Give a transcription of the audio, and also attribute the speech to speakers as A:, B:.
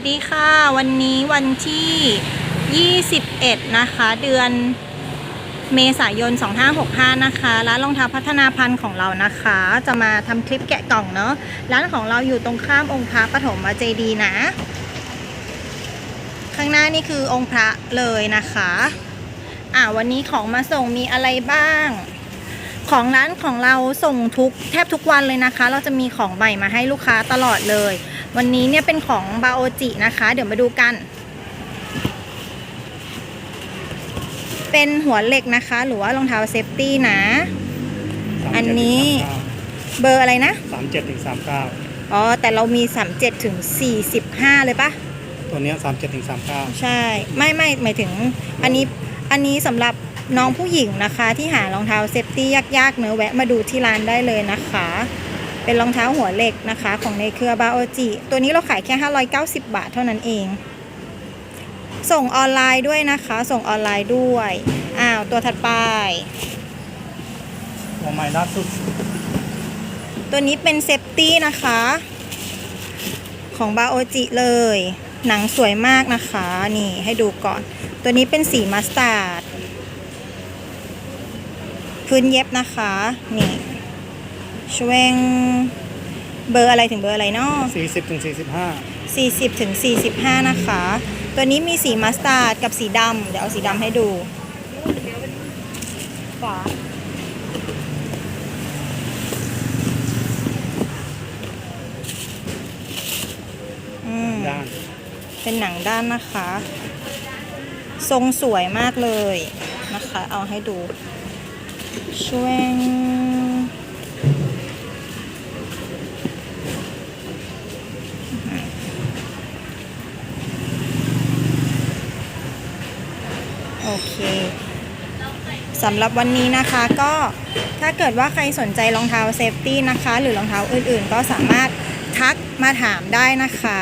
A: สดีค่ะ วันนี้วันที่ 21 นะคะ เดือนเมษายน 2565 นะคะร้านรองเท้าพัฒนาพันธ์ของเรานะคะ จะมาทำคลิปแกะกล่องเนาะร้านของเราอยู่ตรงข้ามองค์พระปฐมเจดีนะ ข้างหน้านี่คือองค์พระเลยนะคะ อ่าวันนี้ของมาส่งมีอะไรบ้าง ของร้านของเราส่งทุกแทบทุกวันเลยนะคะ เราจะมีของใหม่มาให้ลูกค้าตลอดเลย วันนี้เนี่ยเป็นของบาโอจินะคะ เดี๋ยวมาดูกัน เป็นหัวเหล็กนะคะ หรือว่ารองเท้าเซฟตี้นะ อันนี้เบอร์อะไรนะ
B: สามเจ็ดถึงสามเก้า
A: อ๋อ แต่เรามี37ถึง45เลยปะ
B: ตัวเนี้สามเจ็ดถึงสามเก้า
A: ใช่ ไม่ไม่หมายถึง อันนี้อันนี้สำหรับน้องผู้หญิงนะคะ ที่หารองเท้าเซฟตี้ยากๆเนื้อะแวะมาดูที่ร้านได้เลยนะคะ เป็นรองเท้าหัวเหล็กนะคะ ของในเครือบาโอจิ ตัวนี้เราขายแค่ 590 บาทเท่านั้นเอง ส่งออนไลน์ด้วยนะคะ ส่งออนไลน์ด้วยอ้าวตัวถัดไป
B: ตัวใหม่ล่าสุด
A: ตัวนี้เป็นเซฟตี้นะคะ ของบาโอจิเลย หนังสวยมากนะคะ นี่ให้ดูก่อน ตัวนี้เป็นสีมัสตาร์ด พื้นเย็บนะคะ นี่ ชเวงเบอร์อะไรถึงเบอร์อะไรเนาะ
B: สี่สิบถึงสี่สิบห้า
A: 40ถึง45 นะคะ ตัวนี้มีสีมัสตาร์ดกับสีดำเดี๋ยวเอาสีดำให้ดูขวาอืม
B: ด้าน
A: เป็นหนังด้านนะคะ ทรงสวยมากเลยนะคะ เอาให้ดูช่วย โอเคสำหรับวันนี้นะคะก็ถ้าเกิดว่าใครสนใจรองเท้าเซฟตี้นะคะ หรือรองเท้าอื่นๆ ก็สามารถทักมาถามได้นะคะ